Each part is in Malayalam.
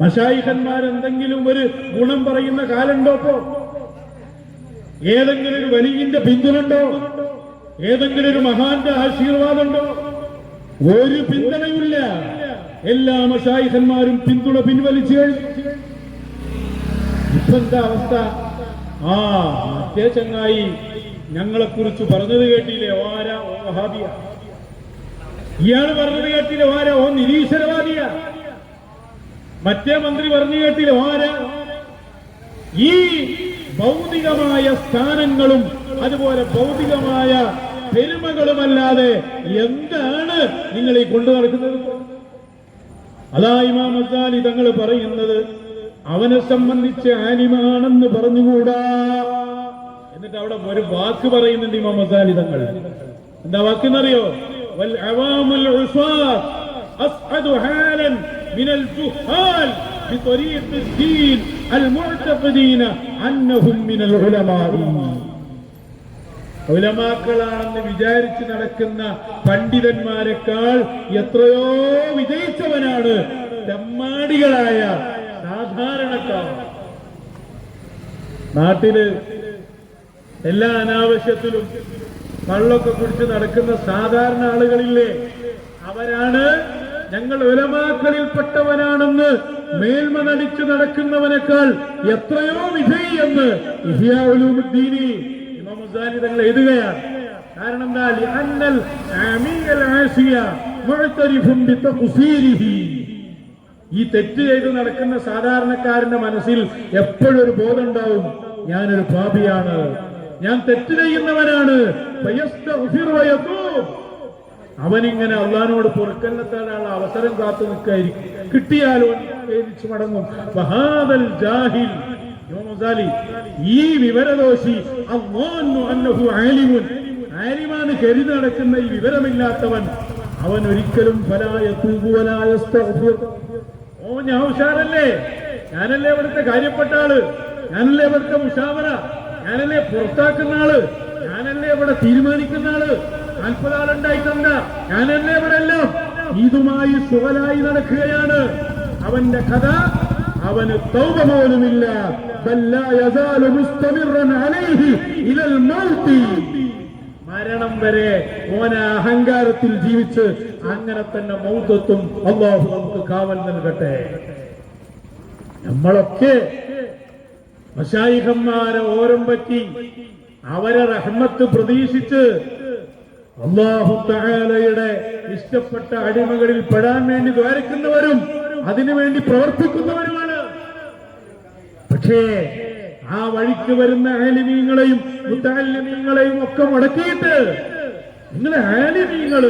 മഷായിഖന്മാർ എന്തെങ്കിലും ഒരു ഗുണം പറയുന്ന കാലുണ്ടോ ഇപ്പോ? ഏതെങ്കിലും ഒരു വലിയന്റെ പിന്തുണുണ്ടോ ഏതെങ്കിലും ഒരു മഹാന്റെ ആശീർവാദമുണ്ടോ? ഒരു പിന്തുണയുമില്ല. എല്ലാ മഷായിഖന്മാരും പിന്തുണ പിൻവലിച്ചു. കഴിഞ്ഞു അവസ്ഥ ആ മറ്റേ ചങ്ങായി ഞങ്ങളെ കുറിച്ച് പറഞ്ഞത് കേട്ടില്ലേ? ഓരാ ഓ ഇയാൾ പറഞ്ഞു കേട്ടില്ല ഓരാ ഓ നിരീശ്വരവാദിയ. മറ്റേ മന്ത്രി പറഞ്ഞു കേട്ടില്ല ഓരാ ഈ ഭൗതികമായ സ്ഥാനങ്ങളും അതുപോലെ ഭൗതികമായ പെരുമകളുമല്ലാതെ എന്താണ് നിങ്ങൾ ഈ കൊണ്ടു നടക്കുന്നത്? അതാ ഇമാം അസാലി തങ്ങൾ പറയുന്നത് അവനെ സംബന്ധിച്ച് ആനിമാണെന്ന് പറഞ്ഞുകൂടാ. എന്നിട്ട് അവിടെ ഒരു വാക്ക് പറയുന്നുണ്ട് ഇമാം അസാലി തങ്ങൾ എന്താ വാക്കെന്നറിയോ? വൽ അവാമുൽ ഉസ്വാത്ത് അസ്അദു ഹാലൻ മിനൽ ജുഹാൽ بطريق الدين المعتقدين أنهم من العلماء ഉലമാക്കളാണെന്ന് വിചാരിച്ച് നടക്കുന്ന പണ്ഡിതന്മാരെക്കാൾ എത്രയോ വിജയിച്ചവനാണ് തെമ്മാടികളായ സാധാരണക്കാർ നാട്ടില് എല്ലാ അനാവശ്യത്തിലും കള്ളൊക്കെ കുടിച്ച് നടക്കുന്ന സാധാരണ ആളുകളില്ലേ? അവരാണ് ഞങ്ങൾ ഉലമാക്കളിൽപ്പെട്ടവനാണെന്ന് മേൽമ നടിച്ചു നടക്കുന്നവനേക്കാൾ എത്രയോ വിജയി എന്ന് എഴുതുകയാണ്. കാരണം എന്താ? ആമിയൽ ആസിയ ഈ തെറ്റ് ചെയ്ത് നടക്കുന്ന സാധാരണക്കാരന്റെ മനസ്സിൽ എപ്പോഴും ഒരു ബോധം ഉണ്ടാവും? ഞാനൊരു പാപിയാണ്. ഞാൻ തെറ്റ് ചെയ്യുന്നവനാണ്. അവനിങ്ങനെ അള്ളഹാനോട് പുറക്കല്ലത്താനുള്ള അവസരം കാത്തു നിൽക്കായിരിക്കും. കിട്ടിയാലോ ഖേദിച്ചു മടങ്ങും. ജാഹിൽ. ഈ വിവരദോഷി കരി ആലിമാന്ന് കരുതി നടക്കുന്ന ഈ വിവരമില്ലാത്തവൻ അവൻ ഒരിക്കലും ഓ ഞാൻ ഉഷാറല്ലേ? ഞാനല്ലേ ഇവിടുത്തെ കാര്യപ്പെട്ട ആൾ? ഞാനല്ലേ ഇവിടുത്തെ മുഷാവറ? ഞാനല്ലേ പുറത്താക്കുന്ന ആൾ? ഞാനല്ലേ ഇവിടെ തീരുമാനിക്കുന്ന ആൾ? നാൽപ്പത് തന്ന. ഞാനല്ലേ ഇവിടെ എല്ലാം? ഇതുമായി സുഖലായി നടക്കുകയാണ്. അവന്റെ കഥ അവന് തൗബ പോലുമില്ല. മരണം വരെ ഓന അഹങ്കാരത്തിൽ ജീവിച്ച് അങ്ങനെ തന്നെ മൗത്വത്തും അള്ളാഹു നമുക്ക് കാവൽ നൽകട്ടെ. നമ്മളൊക്കെ മശായിഹന്മാരെ ഓരം പറ്റി അവരെ റഹ്മത്ത് പ്രതീക്ഷിച്ച് അള്ളാഹു തആലയുടെ ഇഷ്ടപ്പെട്ട അടിമകളിൽ പെടാൻ വേണ്ടി ദ്വാരിക്കുന്നവരും അതിനുവേണ്ടി പ്രവർത്തിക്കുന്നവരുമാണ്. പക്ഷേ ആ വഴിക്ക് വരുന്ന ആലിമീങ്ങളെയും മുത്താലിമീങ്ങളെയും ഒക്കെ മുടക്കിയിട്ട് നിങ്ങളെ ആലിമീങ്ങൾ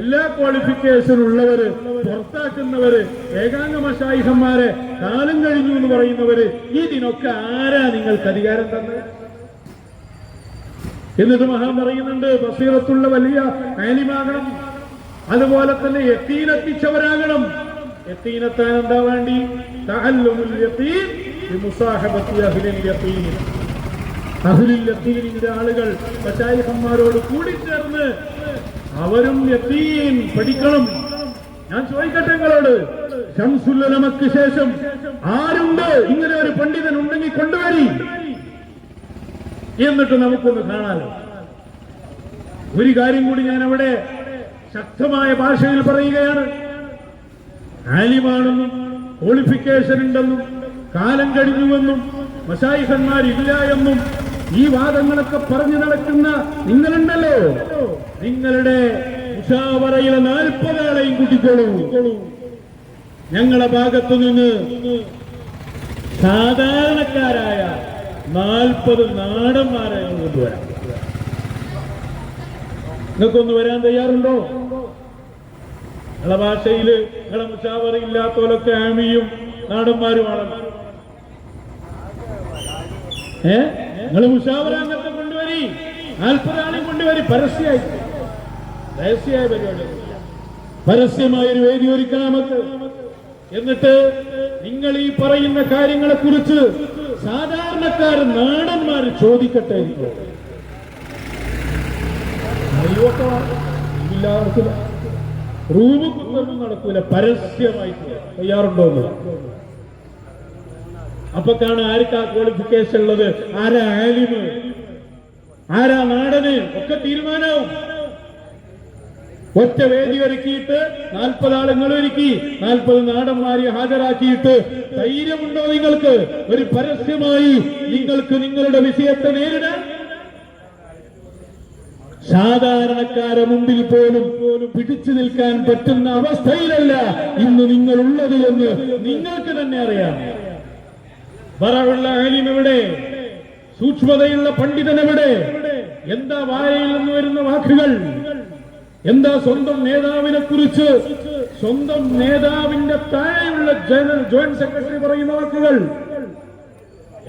എല്ലാ ക്വാളിഫിക്കേഷൻ ഉള്ളവര് പുറത്താക്കുന്നവര് ഏകാംഗ മഷായിഹന്മാരെ കാലം കഴിഞ്ഞു എന്ന് പറയുന്നവര് ഇതിനൊക്കെ ആരാ നിങ്ങൾക്ക് അധികാരം തന്നത്? എന്നിട്ട് മഹാൻ പറയുന്നുണ്ട് ബസീറത്തുള്ള വലിയ ആലിമാകണം. അതുപോലെ തന്നെ യത്തീനെത്തിച്ചവരാകണം. യത്തീനെത്താൻ എന്താ വേണ്ടി? ആളുകൾ ആളുകൾ മറ്റായിഹന്മാരോട് കൂടിച്ചേർന്ന് അവരും യത്തീൻ പഠിക്കണം. ഞാൻ ചോദിക്കട്ടെ നിങ്ങളോട് ഷംസുല്ലമക്ക് ശേഷം ആരുണ്ട്? ഇങ്ങനെ ഒരു പണ്ഡിതൻ ഉണ്ടെങ്കിൽ കൊണ്ടുവരി. എന്നിട്ട് നമുക്കൊന്ന് കാണാലോ. ഒരു കാര്യം കൂടി ഞാൻ അവിടെ ശക്തമായ ഭാഷയിൽ പറയുകയാണ്. ആലിമാണെന്നും ക്വാളിഫിക്കേഷൻ ഉണ്ടെന്നും കാലം കഴിഞ്ഞുവെന്നും മസായിഹന്മാരില്ല എന്നും ഈ വാദങ്ങളൊക്കെ പറഞ്ഞു നടക്കുന്ന നിങ്ങളുണ്ടല്ലോ. നിങ്ങളുടെ ഉഷാവറയിലെ നാൽപ്പതാളെയും കൂട്ടിക്കോളൂ. ഞങ്ങളുടെ ഭാഗത്തു നിന്ന് സാധാരണക്കാരായ നാൽപ്പത് നാടന്മാരെ ഞങ്ങൾ കൊണ്ടുവരാം നിങ്ങൾക്കൊന്ന് വരാൻ തയ്യാറുണ്ടോ? നിങ്ങളെ ഭാഷയിൽ നിങ്ങളെ മുഷാവറ ഇല്ലാത്തവരൊക്കെ ആമിയും നാടന്മാരുമാണ് ഏ? നിങ്ങൾ മുഷാവറ അങ്ങനത്തെ കൊണ്ടുവരി. നാൽപ്പതാളും കൊണ്ടുവരി. പരസ്യമായി. രഹസ്യമായ പരിപാടി പരസ്യമായ ഒരു വേദി ഒരുക്കണമെന്ന്. എന്നിട്ട് നിങ്ങൾ ഈ പറയുന്ന കാര്യങ്ങളെ കുറിച്ച് സാധാരണക്കാർ നാടന്മാർ ചോദിക്കട്ടെ. ഇല്ലാവർക്കില്ല റൂമ് കുത്തൊന്നും നടക്കൂല പരസ്യമായി തയ്യാറുണ്ടോ അപ്പൊക്കാണ് ആർക്കാ ക്വാളിഫിക്കേഷൻ ഉള്ളത്? ആരാ ആലിമ്? ആരാ നാടന്? ഒക്കെ തീരുമാനവും. ഒറ്റ വേദി ഒരുക്കിയിട്ട് നാൽപ്പത് ആളുകൾ ഒരുക്കി നാൽപ്പത് നാടന്മാരെ ഹാജരാക്കിയിട്ട് ധൈര്യമുണ്ടോ നിങ്ങൾക്ക്? ഒരു പരസ്യമായി നിങ്ങൾക്ക് നിങ്ങളുടെ വിഷയത്തെ നേരിടാൻ? സാധാരണക്കാരെ മുമ്പിൽ പോലും പിടിച്ചു നിൽക്കാൻ പറ്റുന്ന അവസ്ഥയിലല്ല ഇന്ന് നിങ്ങൾ ഉള്ളത് എന്ന് നിങ്ങൾക്ക് തന്നെ അറിയാം. വറവുള്ള അലിം എവിടെ? സൂക്ഷ്മതയുള്ള പണ്ഡിതൻ എവിടെ? എന്താ വായയിൽ നിന്ന് വരുന്ന വാക്കുകൾ? എന്താ സ്വന്തം നേതാവിനെ കുറിച്ച്? സ്വന്തം നേതാവിന്റെ താഴെയുള്ള ജനറൽ ജോയിന്റ് സെക്രട്ടറി പറയുന്ന വാക്കുകൾ.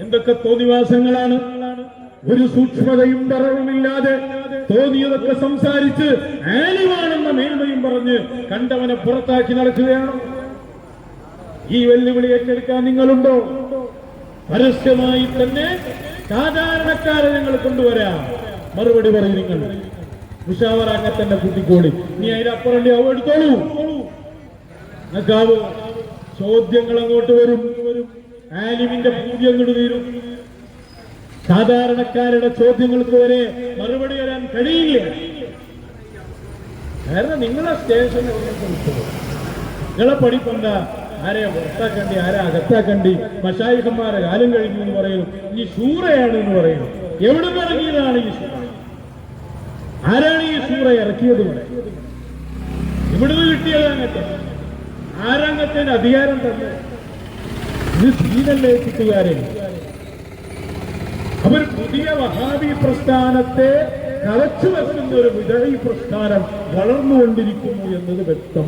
എന്തൊക്കെ തോന്നിവാസങ്ങളാണ് ഒരു സൂക്ഷ്മതയും പറവുമില്ലാതെ തോന്നിയതൊക്കെ സംസാരിച്ച് ആലിവാണെന്ന മേന്മയും പറഞ്ഞ് കണ്ടവനെ പുറത്താക്കി നടക്കുകയാണ്? ഈ വെല്ലുവിളി ഏറ്റെടുക്കാൻ നിങ്ങളുണ്ടോ? പരസ്യമായി തന്നെ സാധാരണക്കാരെ ഞങ്ങൾ കൊണ്ടുവരാം. മറുപടി പറയും നിങ്ങൾ. തന്നെ കൂട്ടിക്കോളി. നീ അതിനപ്പുറം അവ എടുത്തോളൂ. നിങ്ങൾക്കാവോ ചോദ്യങ്ങൾ അങ്ങോട്ട് വരും. ആലിമിന്റെ അങ്ങോട്ട് തീരും. സാധാരണക്കാരുടെ ചോദ്യങ്ങൾക്ക് വരെ മറുപടി വരാൻ കഴിയില്ല. കാരണം നിങ്ങളെ സ്റ്റേഷനിൽ നിങ്ങളെ പഠിപ്പണ്ട ആരെ പുറത്താക്കണ്ടി ആരെ അകത്താക്കണ്ടി? മഷായിഹന്മാരെ കാലം കഴിഞ്ഞു എന്ന് പറയുന്നു. ഈ ശൂറയാണ് എന്ന് പറയുന്നു. എവിടെ ഇറങ്ങിയതാണ് ഈ ശൂറ? ആരാണ് ഈ സൂറ ഇറക്കിയത് ഇവിടെ? ഇവിടുന്ന് കിട്ടിയത് ആരംഗത്തിന് അധികാരം തന്നെ. ഇത് സീനല്ലേ കിട്ടുകാരെ? അവർ പുതിയ വഹാബി പ്രസ്ഥാനത്തെ കലച്ചു വെക്കുന്ന ഒരു വിതഴി പ്രസ്ഥാനം വളർന്നുകൊണ്ടിരിക്കുന്നു എന്നത് വ്യക്തം